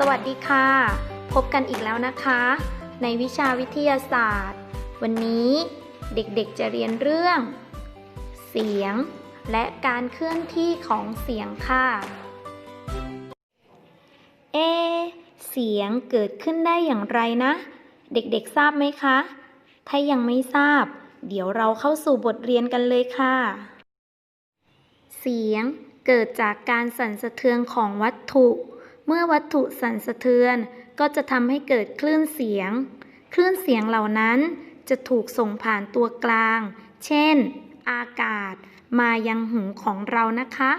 สวัสดีค่ะ พบกันอีกแล้วนะคะ ในวิชาวิทยาศาสตร์ วันนี้เด็กๆจะเรียนเรื่อง เสียง และการเคลื่อนที่ของเสียงค่ะ เอ เสียงเกิดขึ้นได้อย่างไรนะ เด็กๆทราบไหมคะ ถ้ายังไม่ทราบ เดี๋ยวเราเข้าสู่บทเรียนกันเลยค่ะ เสียงเกิดจากการสั่นสะเทือนของวัตถุ เมื่อวัตถุสั่นสะเทือนก็จะทำให้เกิดคลื่นเสียง คลื่นเสียงเหล่านั้นจะถูกส่งผ่านตัวกลาง เช่น อากาศ มายังหูของเรานะคะ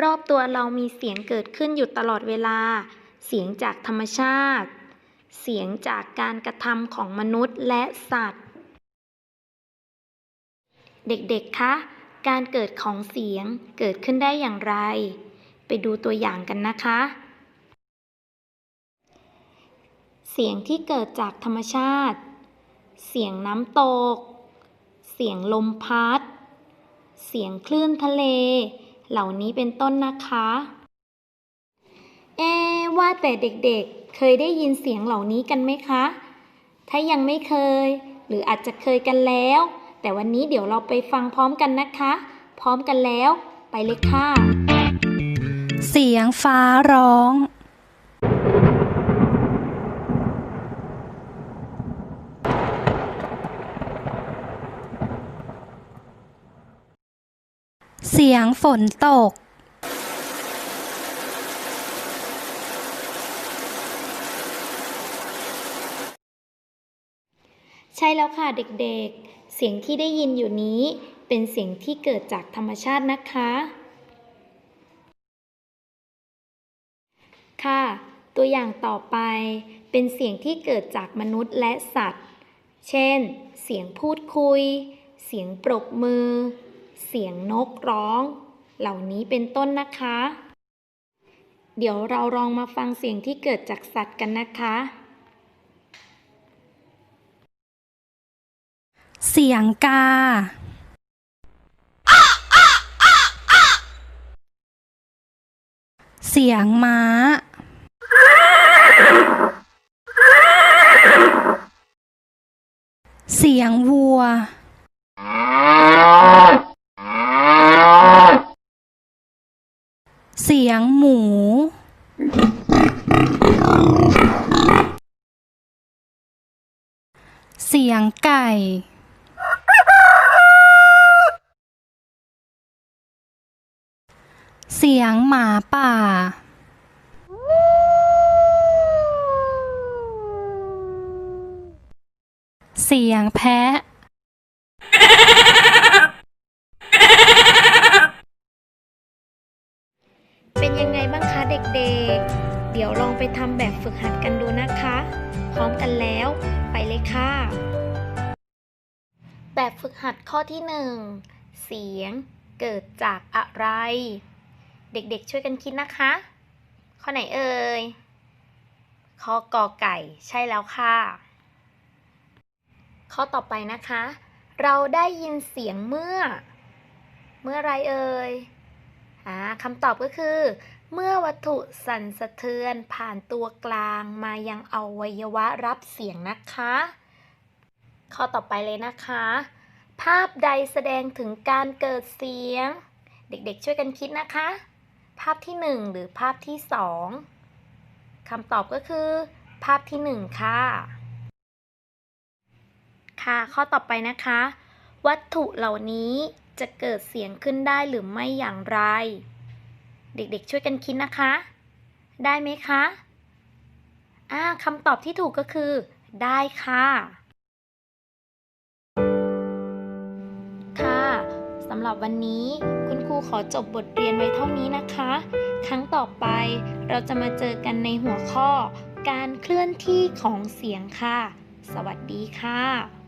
รอบตัวเรามีเสียงเกิดขึ้นอยู่ตลอดเวลา เสียงจากธรรมชาติ เสียงจากการกระทำของมนุษย์และสัตว์ เด็กๆ คะ การเกิดของเสียงเกิดขึ้นได้อย่างไร ดูตัวอย่างกันนะคะ เสียงที่เกิดจากธรรมชาติ เสียงน้ำตก เสียงลมพัด เสียงคลื่นทะเล เหล่านี้เป็นต้นนะคะ เอะว่าแต่เด็กๆ เคยได้ยินเสียงเหล่านี้กันไหมคะ ถ้ายังไม่เคย หรืออาจจะเคยกันแล้ว แต่วันนี้เดี๋ยวเราไปฟังพร้อมกันนะคะ พร้อมกันแล้ว ไปเลยค่ะ เสียงฟ้าร้องเสียงฝนตก ใช่แล้วค่ะเด็กๆ เสียงที่ได้ยินอยู่นี้เป็นเสียงที่เกิดจากธรรมชาตินะคะ ค่ะ ตัวอย่างต่อไปเป็นเสียงที่เกิดจากมนุษย์และสัตว์ เช่น เสียงพูดคุย เสียงปรบมือ เสียงนกร้อง เหล่านี้เป็นต้นนะคะ เดี๋ยวเราลองมาฟังเสียงที่เกิดจากสัตว์กันนะคะ เสียงกาเสียงม้า เสียงวัว เสียงหมู เสียงไก่ เสียงหมาป่า เสียงแพะ เป็นยังไงบ้างคะเด็กๆ เดี๋ยวลองไปทำแบบฝึกหัดกันดูนะคะ พร้อมกันแล้วไปเลยค่ะ แบบฝึกหัดข้อที่หนึ่งเสียงเกิดจากอะไร เด็กๆช่วยกันคิดนะคะ ข้อไหนเอ่ยข้อกอไก่ใช่แล้วค่ะ ข้อต่อไปนะคะ เราได้ยินเสียงเมื่อ เมื่อไรเอ่ยอ่าคำตอบก็คือ เมื่อวัตถุสั่นสะเทือนผ่านตัวกลางมายังอวัยวะรับเสียงนะคะ ข้อต่อไปเลยนะคะ ภาพใดแสดงถึงการเกิดเสียง เด็กๆช่วยกันคิดนะคะ ภาพที่ 1 หรือภาพที่ 2คำตอบก็คือ ภาพที่ 1 ค่ะ ค่ะ ข้อต่อไปนะคะ วัตถุเหล่านี้จะเกิดเสียงขึ้นได้หรือไม่อย่างไร เด็กๆช่วยกันคิดนะคะ ได้ไหมคะอ่าคำตอบที่ถูกก็คือ ได้ค่ะค่ะสำหรับวันนี้คุณครูขอจบบทเรียนไว้เท่านี้นะคะ ครั้งต่อไปเราจะมาเจอกันในหัวข้อการเคลื่อนที่ของเสียงค่ะ สวัสดีค่ะ